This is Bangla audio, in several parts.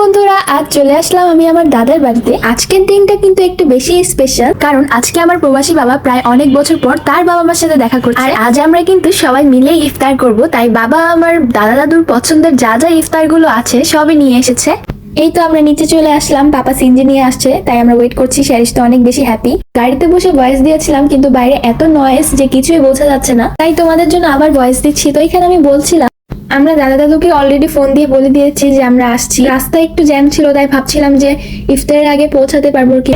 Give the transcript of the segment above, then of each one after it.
বন্ধুরা, আজ চলে আসলাম আমি আমার দাদার বাড়িতে। আজকের দিনটা কিন্তু একটু বেশি স্পেশাল কারণ আজকে আমার প্রবাসী বাবা প্রায় অনেক বছর পর তার বাবা মার সাথে দেখা করছে। আর আজ আমরা কিন্তু সবাই মিলে ইফতার করব, তাই বাবা আমার দাদা দাদুর পছন্দের যা যা ইফতারগুলো আছে সবই নিয়ে এসেছে। এই তো আমরা নিচে চলে আসলাম, পাপা সিনজি নিয়ে আসছে, তাই আমরা ওয়েট করছি শ্যারিস তো অনেক বেশি হ্যাপি গাড়িতে বসে ভয়েস দিয়েছিলাম, কিন্তু বাইরে এত নয়েস যে কিছুই বোঝা যাচ্ছে না। তাই তোমাদের জন্য আবার ভয়েস দিচ্ছি, তো এখানে আমি বলছিলাম আমরা দাদা দাদুকে অলরেডি ফোন দিয়ে বলে দিয়েছি যে আমরা আসছি। রাস্তায় একটু জ্যাম ছিল, তাই ভাবছিলাম যে ইফতারের আগে পৌঁছাতে পারব কি?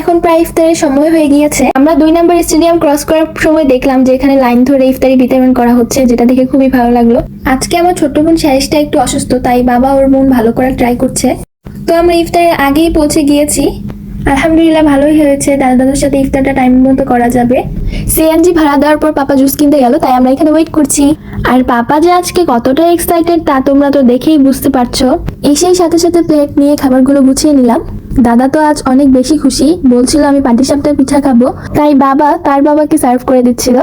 এখন প্রায় ইফতারের সময় হয়ে গিয়েছে। আমরা দুই নম্বর স্টেডিয়াম ক্রস করার সময় দেখলাম যে এখানে লাইন ধরে ইফতারি বিতরণ করা হচ্ছে, যেটা দেখে খুবই ভালো লাগল। আজকে আমার ছোট্ট বোন শ্যারিসটা একটু অসুস্থ, তাই বাবা ওর মন ভালো করার ট্রাই করছে। তো আমরা ইফতারের আগেই পৌঁছে গিয়েছি। আলহামদুলিল্লাহ ভালোই হয়েছে, দাদা দাদুর সাথে ইফতারটা টাইম মতো করা যাবে। সিএনজি ভাড়া দেওয়ার পর পাপা জুস কিনতে গেল, তাই আমরা এখানে ওয়েট করছি। আর পাপা যে আজকে কতটা এক্সাইটেড তা তোমরা তো দেখেই বুঝতে পারছ। এসেই সাথে সাথে প্লেট নিয়ে খাবারগুলো গুছিয়ে নিলাম। দাদা তো আজ অনেক বেশি খুশি। বলছিল আমি পাটিসাপটা পিঠা খাব। তাই বাবা তার বাবাকে সার্ভ করে দিচ্ছিল।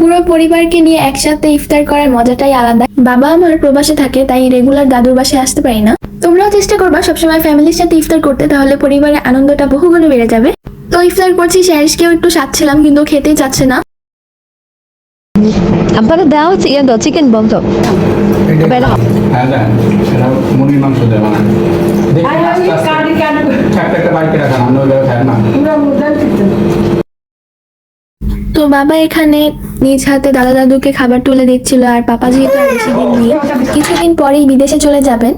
পুরো পরিবারকে নিয়ে একসাথে ইফতার করার মজাটাই আলাদা। বাবা আমার প্রবাসে থাকে তাই রেগুলার দাদুর বাসায় আসতে পারি না। তোমরাও চেষ্টা করবা সবসময় ফ্যামিলির সাথে ইফতার করতে তাহলে পরিবারের আনন্দটা বহুগুণে বেড়ে যাবে। তো ইফতার করছি শ্যারিসকেও একটু সাচ্ছিলাম কিন্তু খেতেই চাচ্ছে না। আব্বারে দেওয়া হচ্ছে ইয়ে দাও চিকেন হ্যাঁ এটা মুরগির মাংস দেয় তো বাবা এখানে নিজ হাতে দাদা দাদুকে খাবার তুলে দিচ্ছিল আর পাপা যেহেতু নেই, কিছুদিন পরেই বিদেশে চলে যাবেন।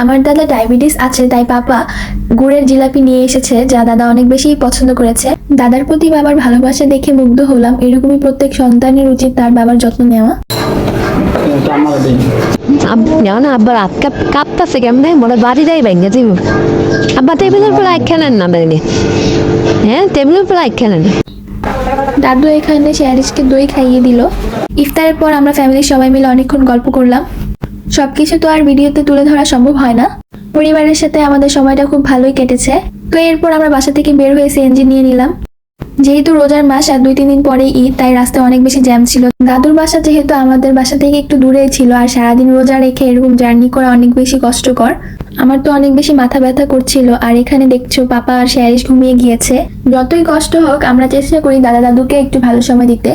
আমার দাদা ডায়াবেটিস আছে, তাই পাপা গুড়ের জিলাপি নিয়ে এসেছে, যা দাদা অনেক বেশি পছন্দ করেছে। দাদার প্রতি বাবার ভালোবাসা দেখে মুগ্ধ হলাম, এরকমই প্রত্যেক সন্তানের উচিত তার বাবার যত্ন নেওয়া। খেলেন না হ্যাঁ এক খেলেন দাদু এখানে শ্যারিসকে দই খাইয়ে দিল ইফতারের পর আমরা ফ্যামিলির সবাই মিলে অনেকক্ষণ গল্প করলাম। সবকিছু তো আর ভিডিওতে তুলে ধরা সম্ভব হয় না। পরিবারের সাথে আমাদের সময়টা খুব ভালোই কেটেছে। তো এরপর আমরা বাসা থেকে বের হয়ে সিএনজি নিয়ে নিলাম। যেহেতু রোজার মাস আর দুই, তিন দিন পরে ঈদ, তাই রাস্তায় অনেক বেশি জ্যাম ছিল। দাদুর বাসা যেহেতু আমাদের বাসা থেকে একটু দূরে ছিল আর সারাদিন রোজা রেখে এরকম জার্নি করা অনেক বেশি কষ্টকর, আমার তো অনেক বেশি মাথা ব্যথা করছিল। আর এখানে দেখছ, পাপা আর শ্যারিস ঘুমিয়ে গিয়েছে। যতই কষ্ট হোক, আমরা চেষ্টা করি দাদা দাদুকে একটু ভালো সময় দিতে।